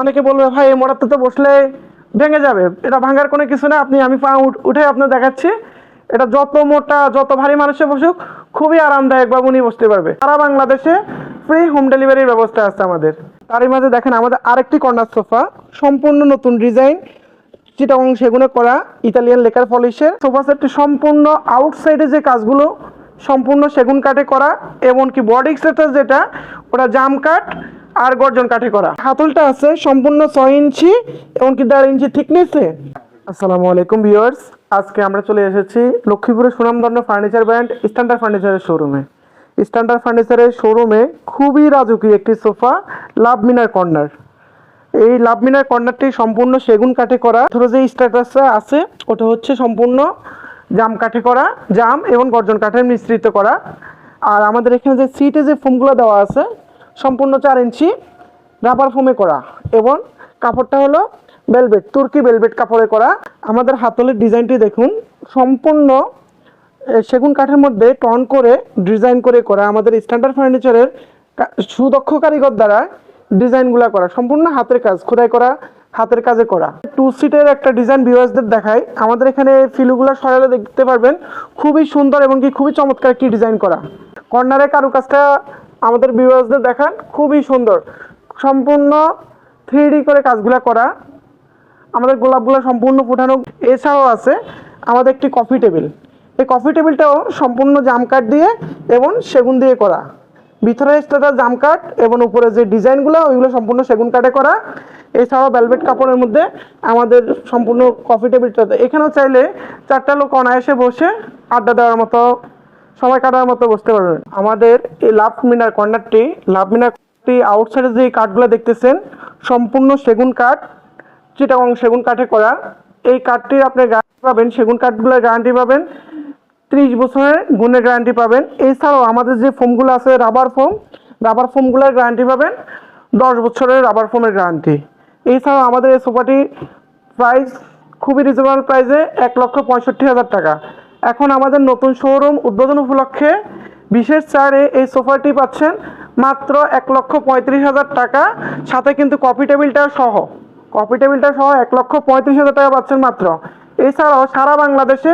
অনেকে বলবে, ভাই, এই মোড়াতে তো বসলে ভেঙে যাবে। এটা ভাঙার কোনো কিছু না। আপনি, আমি পা উঠে আপনার দেখাচ্ছি। এটা যত মোটা, যত ভারী মানুষে বসুক, খুবই আরামদায়ক বা উনি বসতে পারবে। সারা বাংলাদেশে ফ্রি হোম ডেলিভারির ব্যবস্থা আছে আমাদের। তারই মাঝে দেখেন, আমাদের আরেকটি কর্নার সোফা সম্পূর্ণ নতুন ডিজাইন চিটাগং সেগুনে করা, ইতালিয়ান লেকার পলিশের। সোফা সেটটি সম্পূর্ণ আউটসাইডে যে কাজগুলো, সম্পূর্ণ সেগুন কাঠে করা, এমনকি বডি এক্সেটার যেটা, ওটা জাম কাঠ আর গর্জন কাঠে করা। হাতলটা আছে সম্পূর্ণ ছয় ইঞ্চি, এমনকি দেড় ইঞ্চি থিকনেসে আসসালামু আলাইকুম ভিউয়ার্স, আজকে আমরা চলে এসেছি লক্ষ্মীপুরের সুনামধন্য ফার্নিচার ব্র্যান্ড স্ট্যান্ডার্ড ফার্নিচারের শোরুমে। স্ট্যান্ডার্ড ফার্নিচারের শোরুমে খুবই রাজকীয় একটি সোফা লাভ মিনার কর্নার। এই লাভ মিনার কর্নারটি সম্পূর্ণ সেগুন কাঠে করা। ধরো যে স্ট্যাটাসটা আছে, ওটা হচ্ছে সম্পূর্ণ জাম কাঠে করা, জাম এবং গর্জন কাঠের মিশ্রিত করা। আর আমাদের এখানে যে সিটে যে ফোমগুলো দেওয়া আছে সম্পূর্ণ চার ইঞ্চি রাবার ফোমে করা এবং কাপড়টা হলো বেলভেট তুর্কি বেলভেট কাপড়ে করা। আমাদের হাতলের ডিজাইনটি দেখুন, সম্পূর্ণ সেগুন কাঠের মধ্যে টন করে ডিজাইন করে করা। আমাদের স্ট্যান্ডার্ড ফার্নিচারের সুদক্ষ কারিগর দ্বারা ডিজাইনগুলো করা। সম্পূর্ণ হাতের কাজ, খোদাই করা, হাতের কাজে করা। টু সিটের একটা ডিজাইন ভিউয়ার্সদের দেখাই। আমাদের এখানে ফিলুগুলো সরালে দেখতে পারবেন। খুবই সুন্দর এবং কি খুবই চমৎকার একটি ডিজাইন করা। কর্নারে কারুকাজটা আমাদের ভিউয়ার্সদের দেখান, খুবই সুন্দর। সম্পূর্ণ থ্রি করে কাজগুলো করা। আমাদের গোলাপগুলো সম্পূর্ণ ফুটানো। এছাড়াও আছে আমাদের একটি কফি টেবিল এই কফি টেবিলটাও সম্পূর্ণ জাম কাঠ দিয়ে এবং সেগুন দিয়ে করা। ভিতরে এক্সট্রাটা জাম কাঠ এবং উপরে যে ডিজাইনগুলো, ওইগুলো সম্পূর্ণ সেগুন কাঠে করা। এছাড়াও ভেলভেট কাপড়ের মধ্যে আমাদের সম্পূর্ণ কফি টেবিলটাতে এখানেও চাইলে চারটা লোক অনায়াসে বসে আড্ডা দেওয়ার মতো সময় কাটার মতো বসতে পারবেন আমাদের এই লাভ মিনার কর্নারটি লাভ মিনারটি আউটসাইডে যে কাঠগুলো দেখতেছেন, সম্পূর্ণ সেগুন কাঠ, চিটাগং সেগুন কাঠে করা। এই কাঠটির আপনি গ্যারান্টি পাবেন, সেগুন কাঠগুলোর গ্যারান্টি পাবেন, ত্রিশ বছরের গুণের গ্যারান্টি পাবেন। এছাড়াও আমাদের যে ফোমগুলো আছে রাবার ফোম রাবার ফোমগুলোর গ্যারান্টি পাবেন, দশ বছরের রাবার ফোমের গ্যারান্টি এছাড়াও আমাদের এই সোফাটি প্রাইস খুবই রিজনেবল প্রাইসে এক লক্ষ পঁয়ষট্টি হাজার টাকা। এখন আমাদের নতুন শোরুম উদ্বোধন উপলক্ষে বিশেষ ছাড়ে এই সোফাটি পাচ্ছেন মাত্র এক লক্ষ পঁয়ত্রিশ হাজার টাকা। সাথে কিন্তু কফি টেবিলটা সহ কফি টেবিলটা সহ এক লক্ষ পঁয়ত্রিশ হাজার টাকা পাচ্ছেন মাত্র। এছাড়াও সারা বাংলাদেশে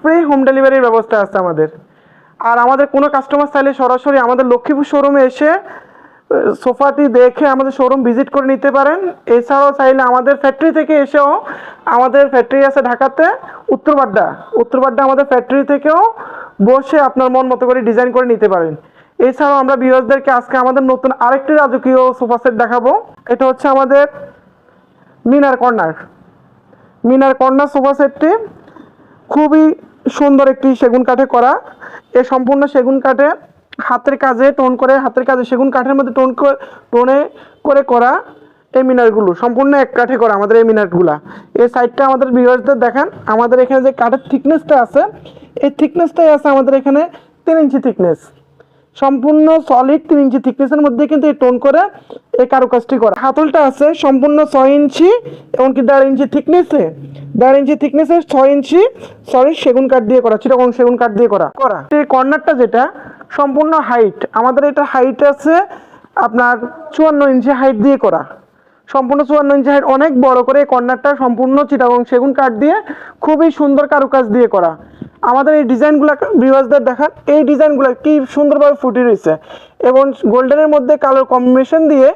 ফ্রি হোম ডেলিভারির ব্যবস্থা আছে আমাদের। আর আমাদের কোনো কাস্টমার চাইলে সরাসরি আমাদের লক্ষ্মীপুর শোরুমে এসে সোফাটি দেখে আমাদের শোরুম ভিজিট করে নিতে পারেন। এছাড়াও চাইলে আমাদের ফ্যাক্টরি থেকে এসেও আমাদের ফ্যাক্টরি আছে ঢাকাতে। উত্তরবাড্ডা উত্তরবাড্ডা আমাদের ফ্যাক্টরি থেকেও বসে আপনার মন মতো করে ডিজাইন করে নিতে পারেন। এছাড়াও আমরা ভিউয়ার্সদেরকে আজকে আমাদের নতুন আরেকটি রাজকীয় সোফা সেট দেখাবো। এটা হচ্ছে আমাদের Minar corner. Minar corner sofa সেটটি খুবই সুন্দর একটি সেগুন কাঠে করা। এ সম্পূর্ণ সেগুন কাঠে হাতের কাজে টোন করে, হাতের কাজে সেগুন কাঠের মধ্যে টোন করে, টোনে করে করা। এই মিনারগুলো, সম্পূর্ণ এক কাঠে করা আমাদের এই মিনারগুলা। এই সাইডটা আমাদের ভিউয়ার্সদের দেখান, আমাদের এখানে যে কাঠের থিকনেসটা আছে, এই থিকনেসটাই আছে আমাদের এখানে তিন ইঞ্চি থিকনেস সম্পূর্ণ সলিড তিন ইঞ্চি থিকনেসের মধ্যে কিন্তু এই টোন করে এই কারুকাজটি করা। হাতলটা আছে সম্পূর্ণ ছয় ইঞ্চি এমনকি দেড় ইঞ্চি থিকনেসে দেড় ইঞ্চি থিকনেসে ছয় ইঞ্চি সরি সেগুন কাঠ দিয়ে করা চিরকম সেগুন কাঠ দিয়ে করা। করা। এই কর্নারটা যেটা, সম্পূর্ণ হাইট আমাদের এটা হাইট আছে আপনার চুয়ান্ন ইঞ্চি হাইট দিয়ে করা। সম্পূর্ণ চুয়ান্ন ইঞ্চি হাইট অনেক বড় করে এই কর্নারটা সম্পূর্ণ চিটাগং সেগুন কাঠ দিয়ে খুবই সুন্দর কারুকাজ দিয়ে করা। আমাদের এই ডিজাইনগুলো ভিউয়ার্সদের দেখান এই ডিজাইনগুলো কি সুন্দরভাবে ফুটে রয়েছে এবং গোল্ডেনের মধ্যে কালার কম্বিনেশন দিয়ে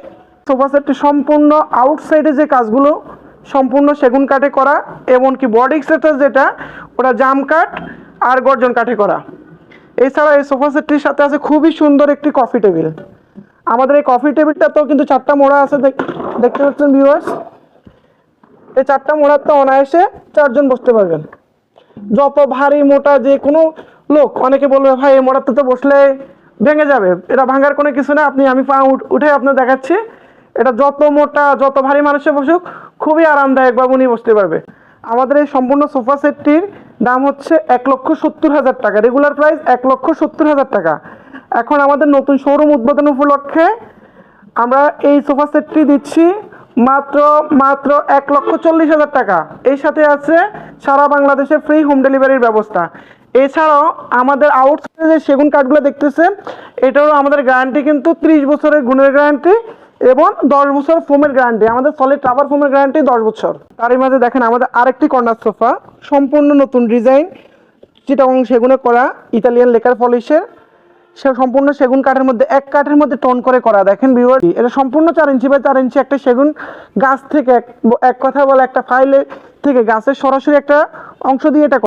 সোফা সেটটি সম্পূর্ণ আউটসাইডে যে কাজগুলো সম্পূর্ণ সেগুন কাঠে করা এমনকি বডি এক্সেটার যেটা, ওটা জাম কাঠ আর গর্জন কাঠে করা। এছাড়া এই সোফা সেটটির সাথে আছে খুবই সুন্দর একটি কফি টেবিল আমাদের এই কফি টেবিলটা তো কিন্তু চারটা মোড়া আছে দেখ- দেখতে পাচ্ছেন ভিউয়ার্স এই চারটা মোড়ার তো অনায়াসে চারজন বসতে পারবেন। যত ভারী, মোটা যে কোনো লোক, অনেকে বলবে, ভাই, এই মোড়াতে তো বসলে ভেঙে যাবে। এটা ভাঙার কোনো কিছু না। আপনি, আমি পা উঠে আপনার দেখাচ্ছি। এটা যত মোটা, যত ভারী মানুষে বসুক, খুবই আরামদায়ক বা উনি বসতে পারবে। আমাদের এই সম্পূর্ণ সোফা সেটটির দাম হচ্ছে এক লক্ষ সত্তর হাজার টাকা। রেগুলার প্রাইস এক লক্ষ সত্তর হাজার টাকা। এখন আমাদের নতুন শোরুম উদ্বোধন উপলক্ষে আমরা এই সোফা সেটটি দিচ্ছি মাত্র মাত্র এক লক্ষ চল্লিশ হাজার টাকা। এর সাথে আছে সারা বাংলাদেশে ফ্রি হোম ডেলিভারির ব্যবস্থা। এছাড়াও আমাদের আউটসাইডে যে সেগুন কাঠগুলো দেখতেছেন, এটারও আমাদের গ্যারান্টি কিন্তু ত্রিশ বছরের গুণের গ্যারান্টি এবং দশ বছর ফোমের গ্যারান্টি আমাদের সলিড রাবার ফোমের গ্যারান্টি দশ বছর। তারই মাঝে দেখেন আমাদের আরেকটি কর্নার সোফা সম্পূর্ণ নতুন ডিজাইন চিটাগং সেগুনে করা ইতালিয়ান লেকার পলিশের সে সম্পূর্ণ সেগুন কাঠের মধ্যে, এক কাঠের মধ্যে টন করে করা, দেখেন ভিউয়ার এটা সম্পূর্ণ চার ইঞ্চি বাই চার ইঞ্চি একটা সেগুন গাছ থেকে এক কথা বলে একটা ফাইলে থেকে গাছের সরাসরি একটা অংশ দিয়ে এটা